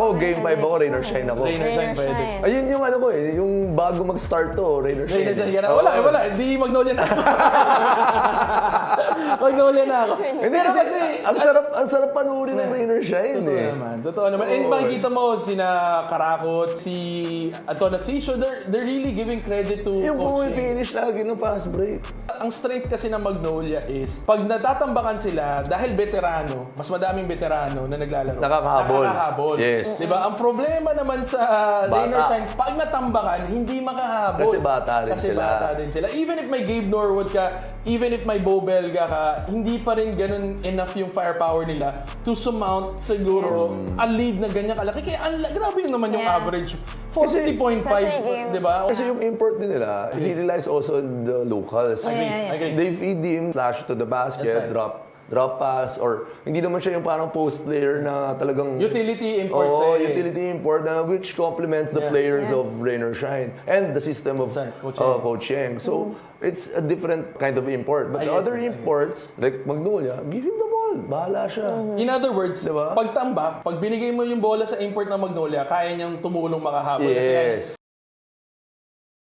Oh, game 5 ako, Rainer Shine ako. Rainer Shine Rainer pwede. Shine. Ayun yung ano ko eh, yung bago mag-start to, Rainer Shine. Rainer Shine, yan. Oo. Wala, eh, wala. Hindi Magnolia na ako. Magnolia na ako. Hindi Pero kasi, kasi, ang sarap, ang sarap panurin ng Rainer Shine Totoo eh. naman. Totoo naman. And Oo. makikita mo sina Karakot, si Antonasisio, they're, they're really giving credit to Yung coaching. pumipinish lagi ng fast break. Ang strength kasi ng Magnolia is, pag natatambakan sila, dahil veterano, mas madaming veterano na naglalaro. Nakakahabol. Nakakahabol. Yes. Di ba? Ang problema naman sa. Rainer Shine, pag natambakan, hindi makahabol. Kasi bata rin Kasi sila. bata din sila. Even if may Gabe Norwood ka, even if may Bo Belga ka, hindi pa rin ganun enough yung firepower nila to surmount siguro Mm. a lead na ganyan kalaki. Kaya ang, grabe yun naman yung Yeah. average. Kasi- 40.5, Especially game. di ba? Kasi yung import din nila, he relies also on the locals. Yeah, yeah. They feed him, slash to the basket, That's right. drop drop pass, or hindi naman siya yung parang post player na talagang... Utility import Oo, siya eh. utility import na which complements the Yeah. players Yes. of Rainer Shine and the system of Coach uh. Coach Yeng. So, it's a different kind of import. But I the other I it. imports, like Magnolia, give him the ball. Bahala siya. In other words, Diba? pag tambak, pag binigay mo yung bola sa import ng Magnolia, kaya niyang tumulong makahabol. Kasi Yes.